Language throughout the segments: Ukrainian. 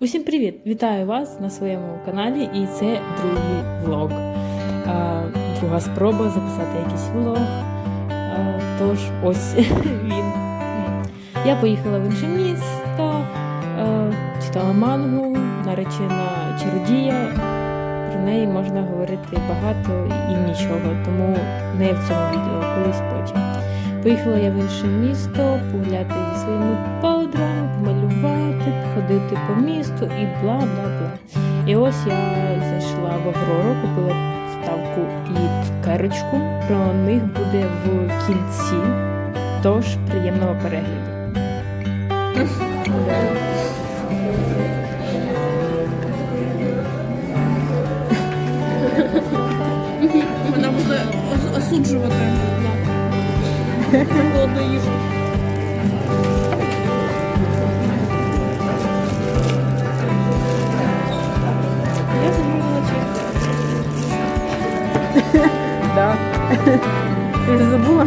Усім привіт! Вітаю вас на своєму каналі, і це другий влог. Друга спроба записати якийсь влог. Тож, ось він. Я поїхала в інше місто, читала мангу, наречена чародія. Про неї можна говорити багато і нічого, тому не в цьому відео, колись потім. Поїхала я в інше місто погуляти зі своїми походити по місту і бла бла бла. І ось я зайшла в Аврору, купила підставку і цукерочку. Про них буде в кінці. Тож приємного перегляду. Вона буде осуджувати. Холодну їжу. Да. Ти ж забула?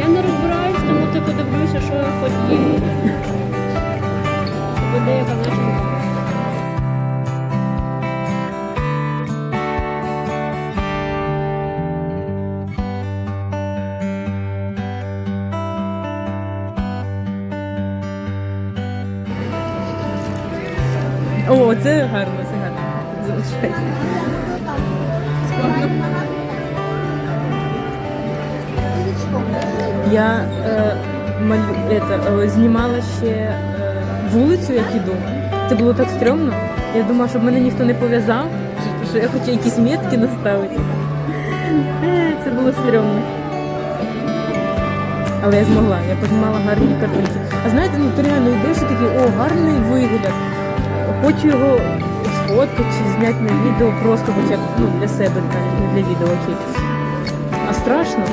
Я не розбираюсь, тому ти подивлюся, що я їм. Буде яка наша. О, це гарно, Я е, малю, это, знімала ще е, вулицю, як іду. Це було так стрьомно. Я думала, щоб мене ніхто не пов'язав, що я хочу якісь метки наставити. Е, Це було стрьомно. Але я змогла, я познімала гарні картинки. А знаєте, ну ти реально йдеш і такий, о, гарний вигляд. Хочу його сфоткати чи зняти на відео просто хоча б ну, для себе, не для відео, окей. А страшно.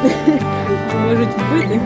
Можуть вбити.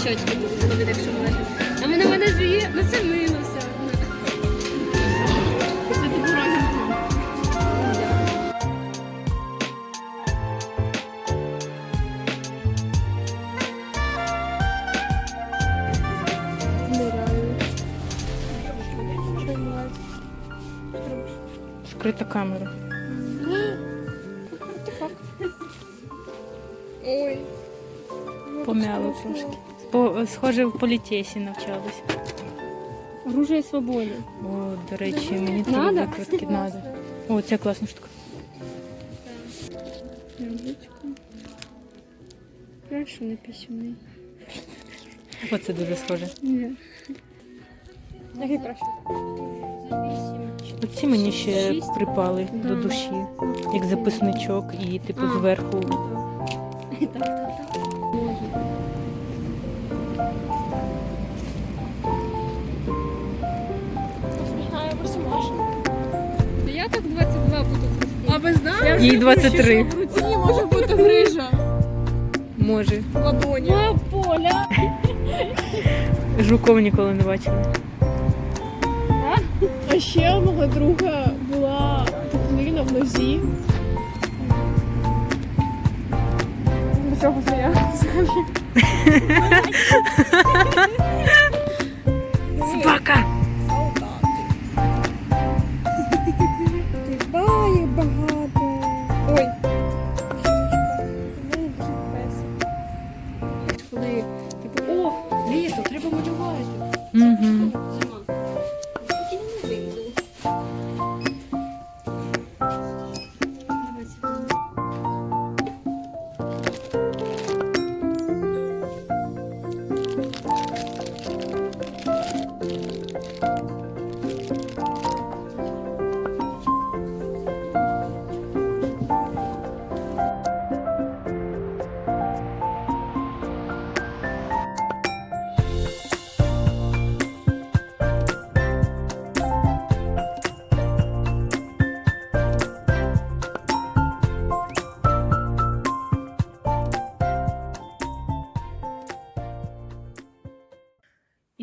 Щочки будуть робити, якщо можна. А мене мене жує, ну це мило все. Це типу розінку. Скрита камера. Схоже, в політесі навчалися. Оружие свободи. О, до речі, мені треба Надо? викрутки надо. О, це класна штука. Прошу на писюни. Оце дуже схоже. Ні. Який прошу? Оці мені ще припали Да. до душі, як записничок, і типу зверху Так, так, так. Ви знали? Їй 23. Що в руці може бути грижа Може. ладоні. Поля. Жуков ніколи не бачила. А ще у мого друга була пухлина в нозі. До чого це я взагалі?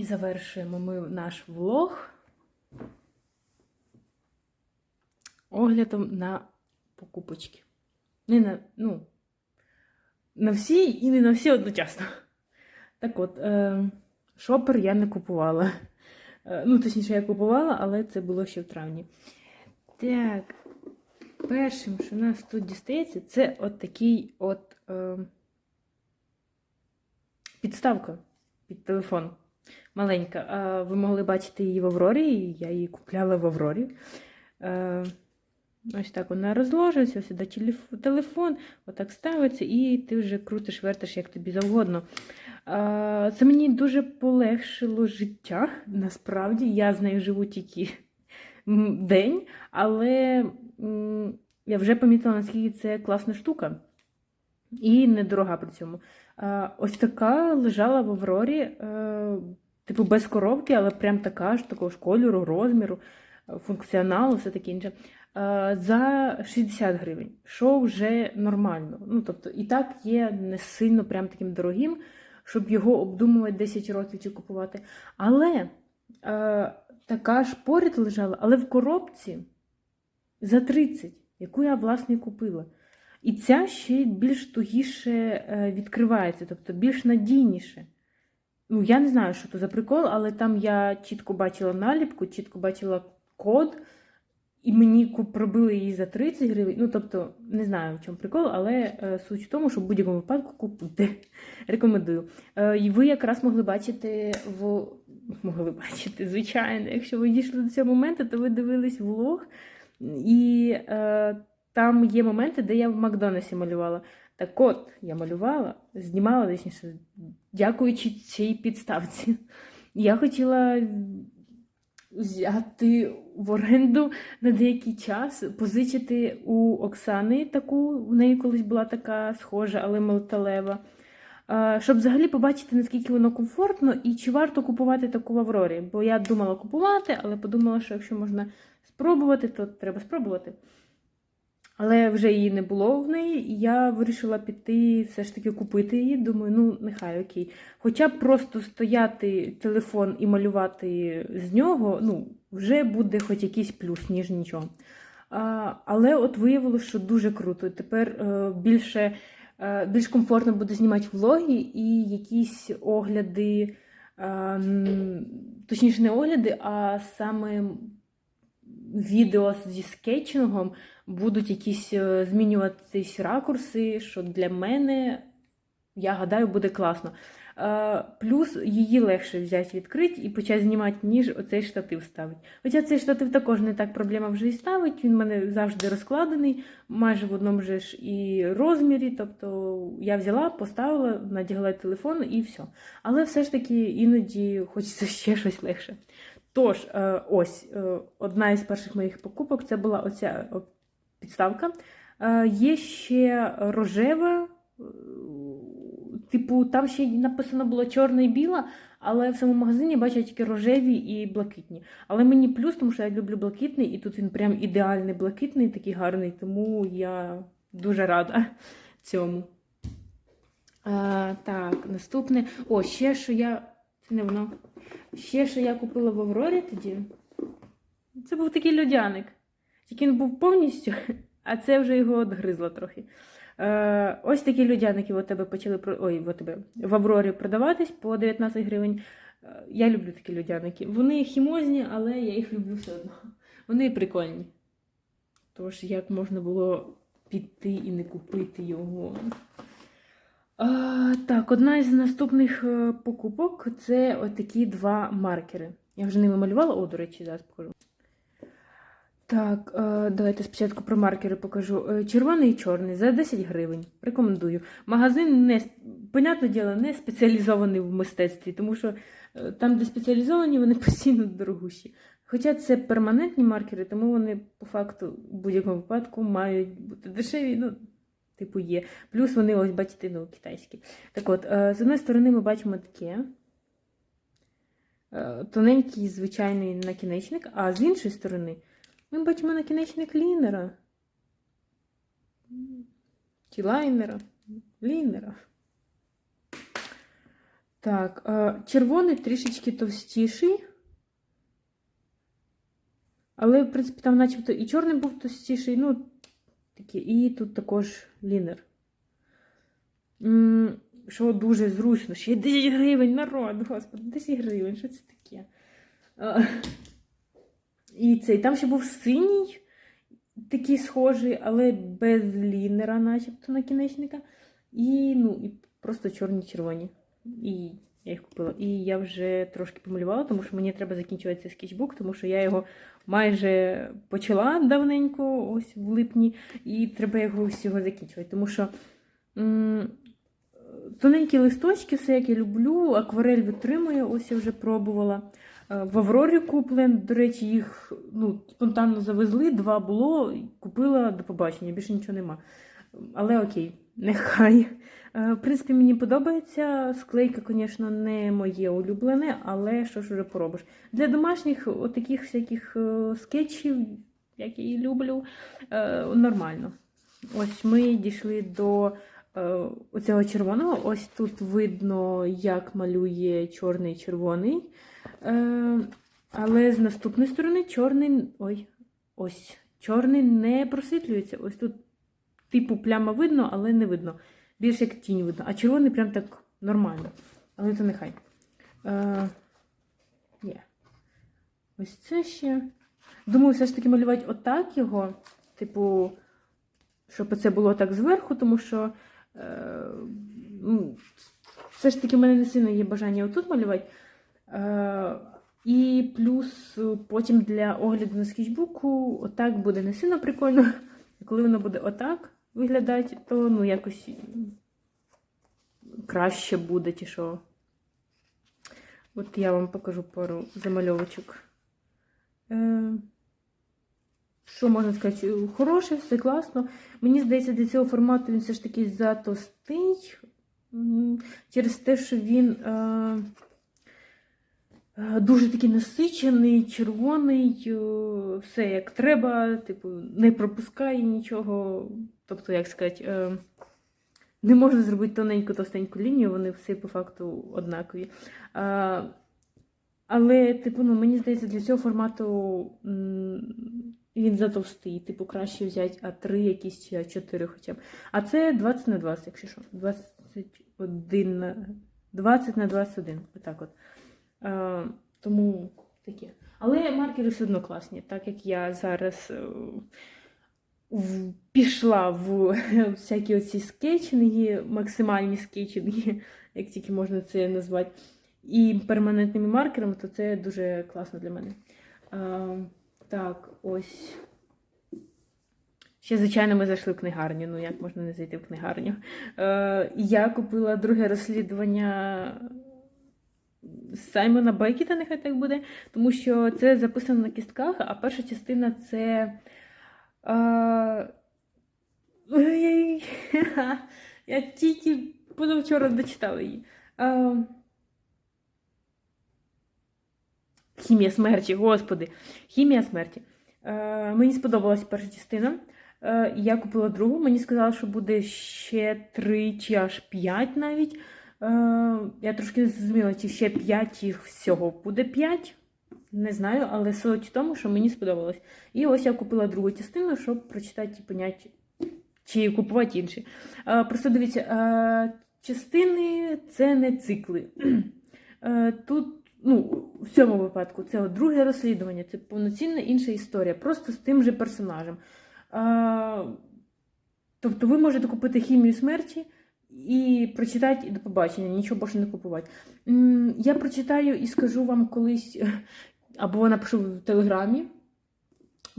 Завершуємо ми наш влог оглядом на покупочки. Не на, ну, на всі і не на всі одночасно. Так от, е, шопер я не купувала. Е, ну, точніше, я купувала, але це було ще в травні. Так, першим, що нас тут дістається, це от такий от е, підставка під телефон маленька. Ви могли бачити її в Аврорі, і я її купляла в Аврорі. Е, Ось так вона розложується, сюди телефон, отак ставиться, і ти вже крутиш, вертиш, як тобі завгодно. Це мені дуже полегшило життя. Насправді, я з нею живу тільки день, але я вже помітила, наскільки це класна штука. І недорога при цьому. Е, Ось така лежала в Аврорі, е, типу без коробки, але прям така ж такого ж кольору, розміру, функціоналу, все таке інше. Е, За 60 гривень, що вже нормально. Ну, тобто, і так є не сильно прям таким дорогим, щоб його обдумувати 10 років чи купувати. Але е, така ж поряд лежала, але в коробці за 30, яку я, власне, купила. І ця ще більш тугіше е, відкривається, тобто більш надійніше. Ну, я не знаю, що це за прикол, але там я чітко бачила наліпку, чітко бачила код, і мені пробили її за 30 гривень. Ну, тобто, не знаю, в чому прикол, але е, суть в тому, що в будь-якому випадку купуйте. Рекомендую. Е, і ви якраз могли бачити в. Могли бачити, звичайно. Якщо ви дійшли до цього моменту, то ви дивились влог. І е, там є моменти, де я в Макдональдсі малювала. Так от, я малювала, знімала, точніше, дякуючи цій підставці. Я хотіла взяти в оренду на деякий час, позичити у Оксани таку, в неї колись була така схожа, але металева. Щоб взагалі побачити, наскільки воно комфортно і чи варто купувати таку в Аврорі. Бо я думала купувати, але подумала, що якщо можна спробувати, то треба спробувати. Але вже її не було в неї, і я вирішила піти все ж таки купити її. Думаю, ну нехай окей. Хоча просто стояти телефон і малювати з нього, ну, вже буде хоч якийсь плюс, ніж нічого. А, але от виявилося, що дуже круто. Тепер е, більше, е, більш комфортно буде знімати влоги і якісь огляди, е, точніше, не огляди, а саме відео зі скетчингом будуть якісь е, змінюватись ракурси, що для мене, я гадаю, буде класно. Е, Плюс її легше взяти відкрити і почати знімати, ніж оцей штатив ставить. Хоча цей штатив також не так проблема вже і ставить, він в мене завжди розкладений, майже в одному ж і розмірі. Тобто я взяла, поставила, надягла телефон і все. Але все ж таки іноді хочеться ще щось легше. Тож, е, ось е, одна із перших моїх покупок це була оця підставка. Е, Є ще рожева типу, там ще написано було чорна і біла, але в самому магазині бачу тільки рожеві і блакитні. Але мені плюс, тому що я люблю блакитний, і тут він прям ідеальний блакитний, такий гарний, тому я дуже рада цьому. А, так, наступне. О, ще що я. Це не воно. Ще що я купила в Аврорі тоді. Це був такий льодяник. Тільки він був повністю, а це вже його відгризло трохи. Е, ось такі льодяники в тебе почали ой, в тебе в Аврорі продаватись по 19 гривень. Е, Я люблю такі льодяники. Вони хімозні, але я їх люблю все одно. Вони прикольні. Тож, як можна було піти і не купити його. Так, одна із наступних е, покупок це отакі два маркери. Я вже ними малювала, о, до речі, зараз покажу. Так, е, давайте спочатку про маркери покажу. Е, Червоний і чорний за 10 гривень. Рекомендую. Магазин не понятне діло, не спеціалізований в мистецтві, тому що там, де спеціалізовані, вони постійно дорогущі. Хоча це перманентні маркери, тому вони по факту в будь-якому випадку мають бути дешеві. Ну, типу, є. Плюс вони, ось, бачите, ну, китайські. Так от, е, з однієї сторони ми бачимо таке. е, Тоненький звичайний накінечник, а з іншої сторони ми бачимо накінечник лінера. Чи лайнера. Лінера. Так, е, червоний трішечки товстіший. Але, в принципі, там начебто і чорний був товстіший, ну, такі, і тут також лінер. Що дуже зручно. Ще й 10 гривень, народ, господи, 10 гривень, що це таке? І цей, там ще був синій, такий схожий, але без лінера, начебто, накінечника. І, ну, і просто чорні червоні. І я їх купила. І я вже трошки помалювала, тому що мені треба закінчувати цей скетчбук, тому що я його майже почала давненько, ось в липні, і треба його всього закінчувати. Тому що м, тоненькі листочки, все як я люблю, акварель витримує, ось я вже пробувала. Е, В Аврорі куплен, до речі, їх ну, спонтанно завезли, два було, купила до побачення, більше нічого нема. Але окей, нехай. Е, В принципі, мені подобається. Склейка, звісно, не моє улюблене, але що ж вже поробиш. Для домашніх отаких всяких е, скетчів, як я люблю, е, нормально. Ось ми дійшли до оцього червоного. Ось тут видно, як малює чорний червоний. Але з наступної сторони чорний. Ой, ось. Чорний не просвітлюється. Ось тут, типу, пляма видно, але не видно. Більше як тінь видно. А червоний прям так нормально. Але то нехай. Е, є. Ось це ще. Думаю, все ж таки малювати отак його. Типу, щоб це було так зверху, тому що. Е, ну, все ж таки в мене не сильно є бажання отут малювати. Е, і плюс е, потім для огляду на скетчбуку отак буде не сильно прикольно. Коли воно буде отак виглядати, то ну якось краще буде, чи що. От я вам покажу пару замальовочок. Е, що можна сказати? Хороше, все класно. Мені здається, для цього формату він все ж таки затовстий. М, Через те, що він. Е, Е, Дуже такий насичений, червоний, все як треба, типу, не пропускає нічого. Тобто, як сказати, е, не можна зробити тоненьку товстеньку лінію, вони всі по факту однакові. Але, типу, ну, мені здається, для цього формату він затовстий. Типу, краще взяти А3 якісь чи А4 хоча б. А це 20 на 20, якщо що. 21 на 20 на 21. Отак от. Е, тому таке. Але маркери все одно класні, так як я зараз е, в, пішла в всякі оці скетчинги, максимальні скетчинги, як тільки можна це назвати, і перманентними маркерами, то це дуже класно для мене. Е, так, ось. Ще, звичайно, ми зайшли в книгарню. Ну, як можна не зайти в книгарню? Е, я купила друге розслідування Саймона Бекіта, нехай так буде, тому що це записано на кістках, а перша частина це. А... Я тільки позавчора дочитала її. Е, Хімія смерті, господи. Хімія смерті. Е, мені сподобалась перша частина. Е, я купила другу. Мені сказали, що буде ще три чи аж п'ять навіть. Е, я трошки не зрозуміла, чи ще п'ять їх всього буде п'ять. Не знаю, але суть в тому, що мені сподобалось. І ось я купила другу частину, щоб прочитати і чи купувати інші. Е, просто дивіться, е, частини це не цикли. Е, Тут, ну, в цьому випадку, це от друге розслідування, це повноцінна інша історія, просто з тим же персонажем. Е, Тобто ви можете купити хімію смерті і прочитати і до побачення, нічого більше не купувати. Я прочитаю і скажу вам колись, або напишу в телеграмі.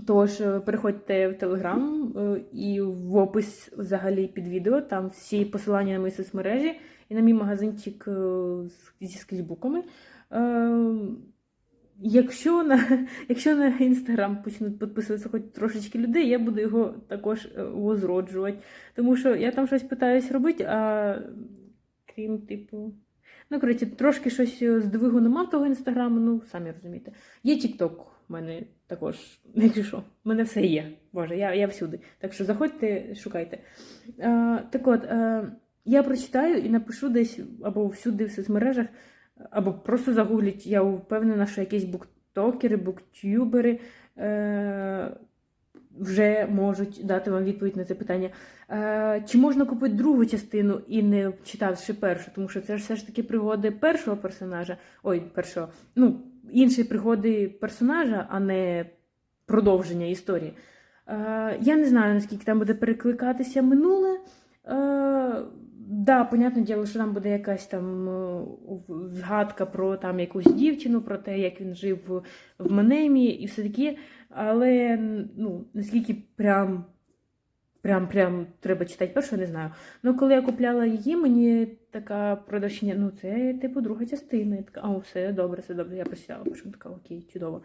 Тож е, переходьте в телеграм е, і в опис взагалі під відео. Там всі посилання на мої соцмережі і на мій магазинчик е, зі скетчбуками. Якщо на, якщо на інстаграм почнуть підписуватися хоч трошечки людей, я буду його також возроджувати. Тому що я там щось питаюсь робити, а крім типу. Ну, коротше, трошки щось з двигу нема того інстаграму, ну, самі розумієте. Є Тікток в мене також, якщо що, в мене все є. Боже, я, я всюди. Так що заходьте, шукайте. Е, так от, е, я прочитаю і напишу десь або всюди в соцмережах, або просто загугліть. Я впевнена, що якісь буктокери, буктюбери е, вже можуть дати вам відповідь на це питання. Е, чи можна купити другу частину і не читавши першу? Тому що це ж все ж таки пригоди першого персонажа, ой, першого, ну, інші пригоди персонажа, а не продовження історії. Е, я не знаю, наскільки там буде перекликатися минуле. Е, Да, понятне діло, що там буде якась там згадка про там якусь дівчину, про те, як він жив в, Манемі і все таке. Але ну, наскільки прям, прям, прям треба читати першу, я не знаю. Ну, коли я купляла її, мені така продавщиня, ну це типу друга частина. Я така, а, все добре, все добре. Я прочитала, потім така, окей, чудово.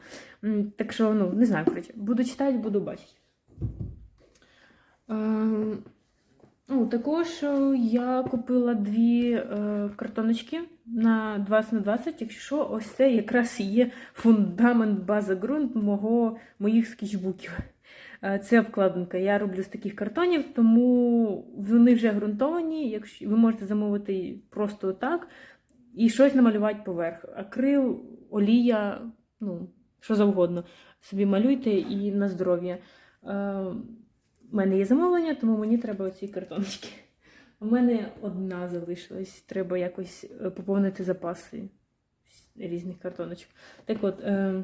Так що, ну, не знаю, коротше, буду читати, буду бачити. Ну, також е, я купила дві е, картоночки на 20 на 20, якщо що, ось це якраз є фундамент, база ґрунт мого, моїх скетчбуків. Е, Це обкладинка. Я роблю з таких картонів, тому вони вже ґрунтовані. Якщо ви можете замовити просто так і щось намалювати поверх. Акрил, олія, ну, що завгодно. Собі малюйте і на здоров'я. Е, у мене є замовлення, тому мені треба оці картоночки. У мене одна залишилась. Треба якось е, поповнити запаси різних картоночок. Так от. Е,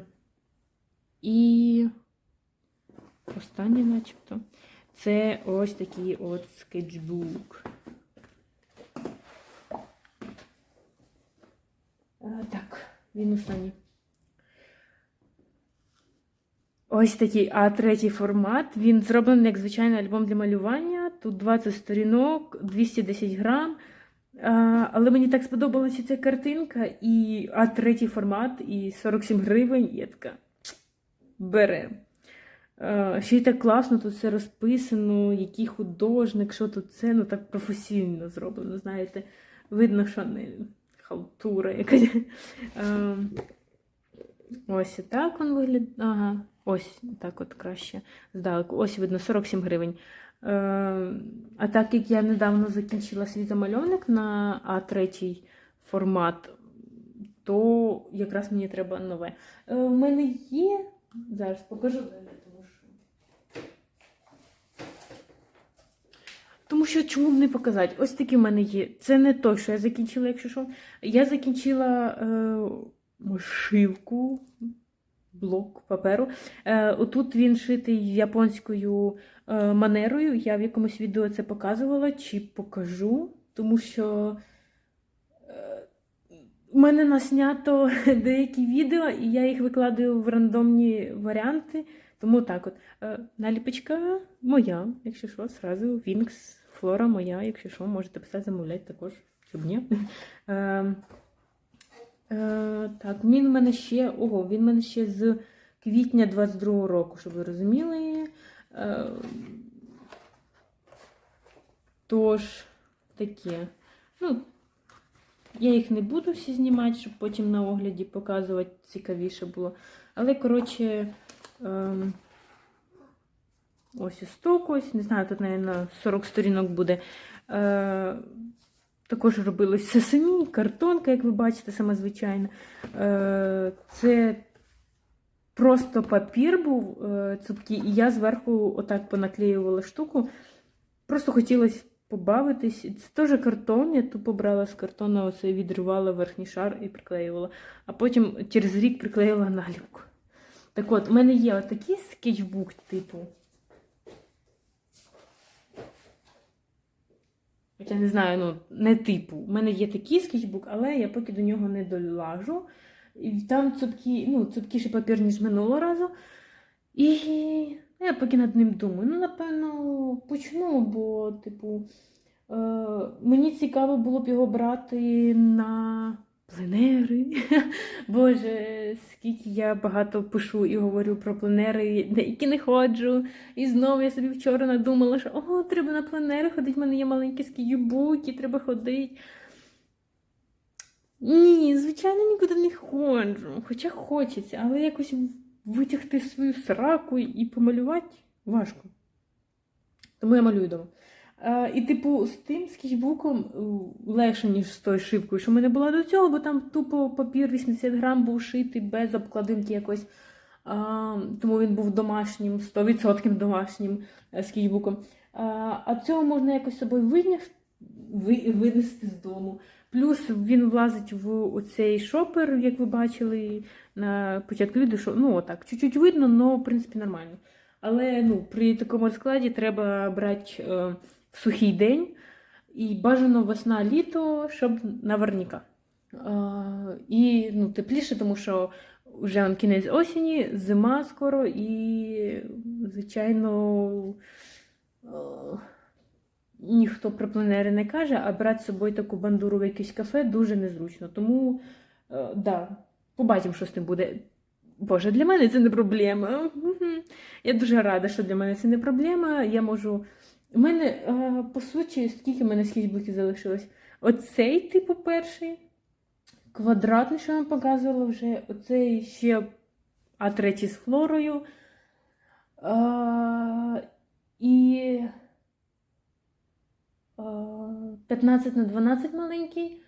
і останнє, начебто, це ось такий от скетчбук. Е, так, він останній. Ось такий А3 формат. Він зроблений як звичайний альбом для малювання. Тут 20 сторінок, 210 грам. Але мені так сподобалася ця картинка, і А3 формат, і 47 гривень. Я така бере. Ще й так класно, тут все розписано, який художник, що тут це, ну так професійно зроблено. Знаєте, видно, що не халтура якась. Ось і так він виглядає. Ага, ось так от краще здалеку. Ось видно 47 гривень. Е, а так як я недавно закінчила свій замальовник на А3 формат, то якраз мені треба нове. Е, у мене є. Зараз покажу. Тому що чому б не показати? Ось такі в мене є. Це не той, що я закінчила, якщо що. Я закінчила. Е шивку, блок паперу. Е, Отут він шитий японською е, манерою. Я в якомусь відео це показувала чи покажу, тому що е, у мене наснято деякі відео, і я їх викладаю в рандомні варіанти. Тому так от. Наліпочка моя, якщо що, зразу Вінкс, флора моя, якщо що, можете писати, замовляти також. Щоб ні. Е, так, він у мене ще. Ого, він у мене ще з квітня 22-го року, щоб ви розуміли. Е, тож, таке. Ну, я їх не буду всі знімати, щоб потім на огляді показувати цікавіше було. Але, коротше, ем, ось істок, ось, не знаю, тут, мабуть, 40 сторінок буде. Е, також робилось все самі, картонка, як ви бачите, саме звичайна. Е, це просто папір був е, цупкий, і я зверху отак понаклеювала штуку. Просто хотілося побавитись. Це теж картон. Я тупо брала з картону, оце відривала верхній шар і приклеювала. А потім через рік приклеїла наліпку. Так от, у мене є отакий скетчбук, типу. Хоча не знаю, ну, не типу. У мене є такий скетчбук, але я поки до нього не долажу. І там цупкі, ну, цупкіший папір, ніж минулого разу. І я поки над ним думаю. Ну, напевно, почну, бо, типу, е, мені цікаво було б його брати на пленери. Боже, скільки я багато пишу і говорю про пленери, на які не ходжу. І знову я собі вчора надумала, що о, треба на пленери ходити, в мене є маленькі скіюбуки, треба ходити. Ні, звичайно, нікуди не ходжу. Хоча хочеться, але якось витягти свою сраку і помалювати важко. Тому я малюю вдома. Е, і, типу, з тим скетчбуком е, легше, ніж з тою шивкою, що в мене була до цього, бо там тупо папір 80 грам був шитий без обкладинки якось. А, тому він був домашнім, 100% домашнім е, скетчбуком. А, а цього можна якось собою виняти, ви, винести з дому. Плюс він влазить в оцей шопер, як ви бачили на початку відео, що ну отак, чуть-чуть видно, але в принципі нормально. Але ну, при такому розкладі треба брати сухий день і бажано весна-літо, щоб на варніка. Е, і ну, тепліше, тому що вже кінець осені, зима скоро, і, звичайно, ніхто про пленери не каже, а брати з собою таку бандуру в якесь кафе дуже незручно. Тому, да, побачимо, що з тим буде. Боже, для мене це не проблема. Я дуже рада, що для мене це не проблема. Я можу. У мене, е, по суті, скільки в мене скетчбуків залишилось? Оцей, типу, перший. Квадратний, що я вам показувала вже. Оцей ще А3 з флорою. А, і а, 15 на 12 маленький,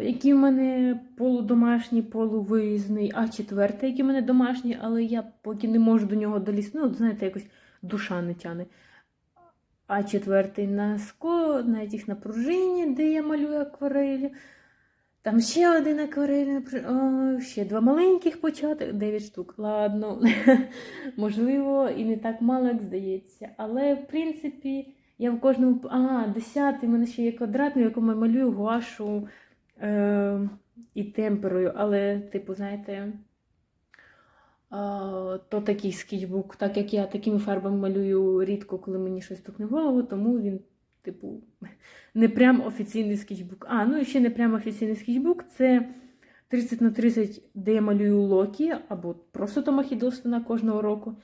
який в мене полудомашній, полувиїзний, а четвертий, який в мене домашній, але я поки не можу до нього долізти. Ну, от, знаєте, якось душа не тяне. А четвертий на ско, на тих на пружині, де я малюю акварелі. Там ще один о, ще два маленьких почати, 9 штук. Ладно, можливо, і не так мало, як здається. Але, в принципі, я в кожному. А, десятий, в мене ще є квадратний, в якому я малюю гуашу е, і темперою. Але, типу, знаєте, то такий скетчбук, так як я такими фарбами малюю рідко, коли мені щось стукне в голову, тому він, типу, не прям офіційний скетчбук. А, ну і ще не прям офіційний скетчбук це 30 на 30, де я малюю Локі, або просто Тома Хіддлстона кожного року.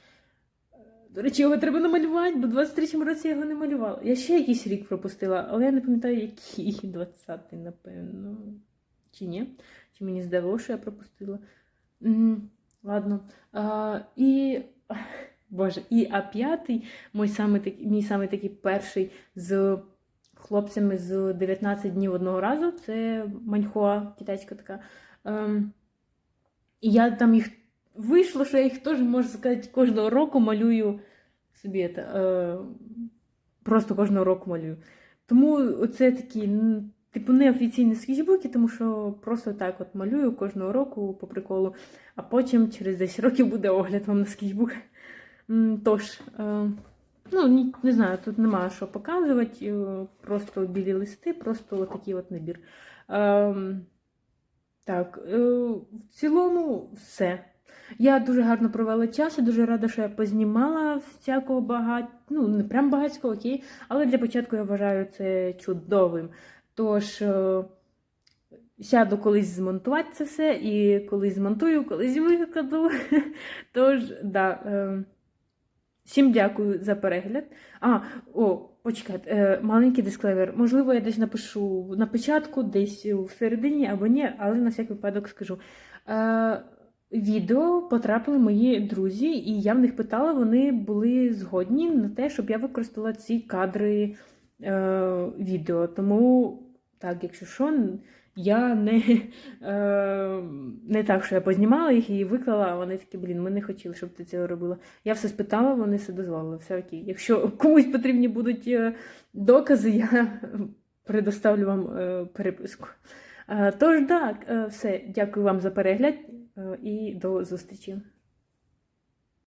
До речі, його треба намалювати, бо в 23-му році я його не малювала. Я ще якийсь рік пропустила, але я не пам'ятаю, який 20-й, напевно. Чи ні? Чи мені здалося, що я пропустила? Ладно. А, і. Боже, і А5, мій самий, такий- мій самий такий перший з хлопцями з 19 днів одного разу. Це маньхуа, китайська така. Ем, і я там їх вийшло, що я їх теж, можна сказати, кожного року малюю собі. Це, е, просто кожного року малюю. Тому оце такі, м, типу, неофіційні скетчбуки, тому що просто так от малюю кожного року по приколу, а потім через 10 років буде огляд вам на скетчбук. Тож, е, ну, не знаю, тут немає що показувати, е, просто білі листи, просто такий от набір. Ем, так, е, в цілому все. Я дуже гарно провела час, я дуже рада, що я познімала всякого багать, ну, не прям багатського, окей, але для початку я вважаю це чудовим. Тож, е, сяду колись змонтувати це все, і колись змонтую, колись викладу. Тож, да. Е, всім дякую за перегляд. А, о, почекайте, е, маленький дисклеймер. Можливо, я десь напишу на початку, десь у середині або ні, але на всякий випадок скажу. Відео потрапили мої друзі, і я в них питала, вони були згодні на те, щоб я використала ці кадри е, відео. Тому, так, якщо що, я не, е, не так, що я познімала їх і виклала, а вони такі, блін, ми не хотіли, щоб ти це робила. Я все спитала, вони все дозволили, все окей. Якщо комусь потрібні будуть е, докази, я предоставлю вам е, переписку. Е, Тож так, все, дякую вам за перегляд і до зустрічі.